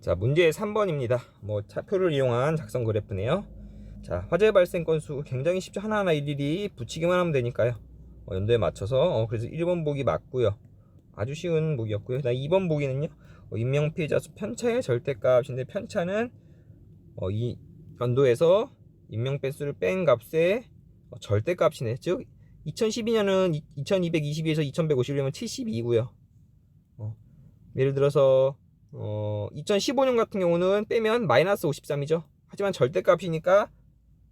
자, 문제 3번입니다. 뭐 차표를 이용한 작성 그래프네요. 자, 화재 발생 건수 굉장히 쉽죠. 하나하나 일일이 붙이기만 하면 되니까요. 어, 연도에 맞춰서 어, 그래서 1번 보기 맞고요. 아주 쉬운 보기였고요. 그다음 2번 보기는요. 어, 인명 피해자 수 편차의 절대값인데 편차는 어, 이 연도에서 인명 배수를 뺀 값의 어, 절대값이네. 즉 2012년은 2222에서 2151이면 72고요. 어, 예를 들어서 어, 2015년 같은 경우는 빼면 마이너스 53이죠. 하지만 절대값이니까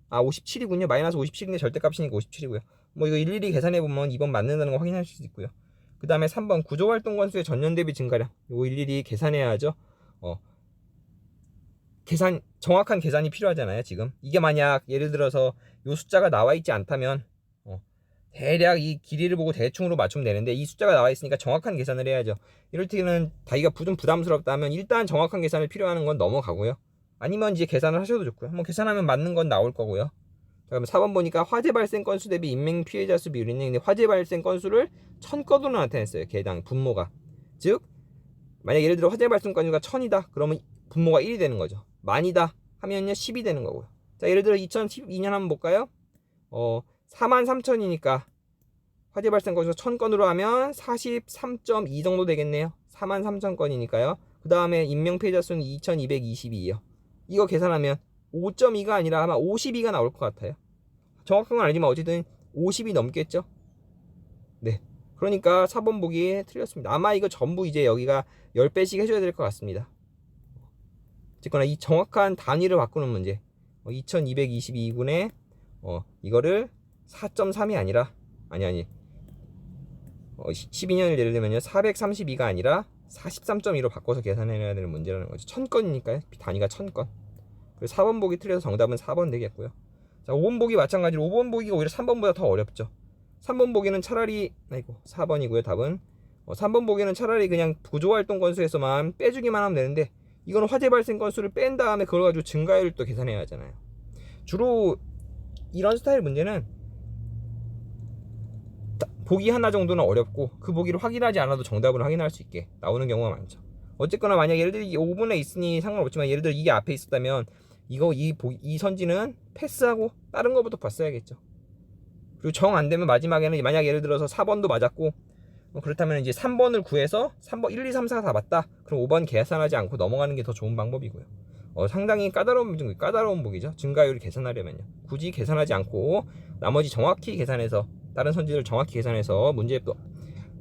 아 57이군요. 마이너스 57인데 절대값이니까 57이고요. 뭐 이거 일일이 계산해 보면 2번 맞는다는 거 확인할 수 있고요. 그 다음에 3번 구조활동 건수의 전년 대비 증가량. 이거 일일이 계산해야 하죠. 어, 계산 정확한 계산이 필요하잖아요. 지금 이게 만약 예를 들어서 이 숫자가 나와 있지 않다면 어, 대략 이 길이를 보고 대충으로 맞추면 되는데 이 숫자가 나와 있으니까 정확한 계산을 해야죠. 이럴 때는 다이가 좀 부담스럽다면 일단 정확한 계산을 필요하는 건 넘어가고요. 아니면 이제 계산을 하셔도 좋고요. 한번 계산하면 맞는 건 나올 거고요. 자, 그럼 4번 보니까 화재 발생 건수 대비 인명 피해자 수 비율이 있는데 화재 발생 건수를 천 건으로 나타냈어요. 개당 분모가. 즉 만약 예를 들어 화재 발생 건수가 천이다. 그러면 분모가 1이 되는 거죠. 만이다 하면요 10이 되는 거고요. 자, 예를 들어 2012년 한번 볼까요? 어, 4만 3천이니까 화재 발생 건수가 1000건으로 하면 43.2 정도 되겠네요. 4만 3천 건이니까요. 그 다음에 인명 피해자 수는 2222이요. 이거 계산하면 5.2가 아니라 아마 52가 나올 것 같아요. 정확한 건 아니지만 어쨌든 50이 넘겠죠. 네. 그러니까 4번 보기 틀렸습니다. 아마 이거 전부 이제 여기가 10배씩 해줘야 될 것 같습니다. 어쨌거나 이 정확한 단위를 바꾸는 문제. 2222군에 어, 이거를 4.3이 아니라? 아니 아니. 어, 12년을 예를 들면요. 432가 아니라 43.2로 바꿔서 계산해야 되는 문제라는 거죠. 1000건이니까요. 단위가 1000건. 그리고 4번 보기 틀려서 정답은 4번 되겠고요. 자 5번 보기 마찬가지로 5번 보기가 오히려 3번보다 더 어렵죠. 3번 보기는 차라리 아이고 4번이고요 답은. 어, 3번 보기는 차라리 그냥 구조활동 건수에서만 빼주기만 하면 되는데 이거는 화재 발생 건수를 뺀 다음에 그걸 가지고 증가율을 또 계산해야 하잖아요. 주로 이런 스타일 문제는 다- 보기 하나 정도는 어렵고 그 보기를 확인하지 않아도 정답을 확인할 수 있게 나오는 경우가 많죠. 어쨌거나 만약 예를 들어 이게 5분에 있으니 상관없지만 예를 들어 이게 앞에 있었다면 이거 이, 보, 이 선지는 패스하고 다른 거부터 봤어야겠죠. 그리고 정 안 되면 마지막에는 만약 예를 들어서 4번도 맞았고 어, 그렇다면 이제 3번을 구해서 3번 1, 2, 3, 4 다 맞다. 그럼 5번 계산하지 않고 넘어가는 게 더 좋은 방법이고요. 어, 상당히 까다로운 중 까다로운 보기죠. 증가율을 계산하려면요. 굳이 계산하지 않고 나머지 정확히 계산해서 다른 선지를 정확히 계산해서 문제의 또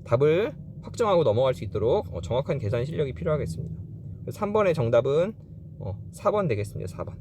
답을 확정하고 넘어갈 수 있도록 어, 정확한 계산 실력이 필요하겠습니다. 3번의 정답은 어, 4번 되겠습니다. 4번.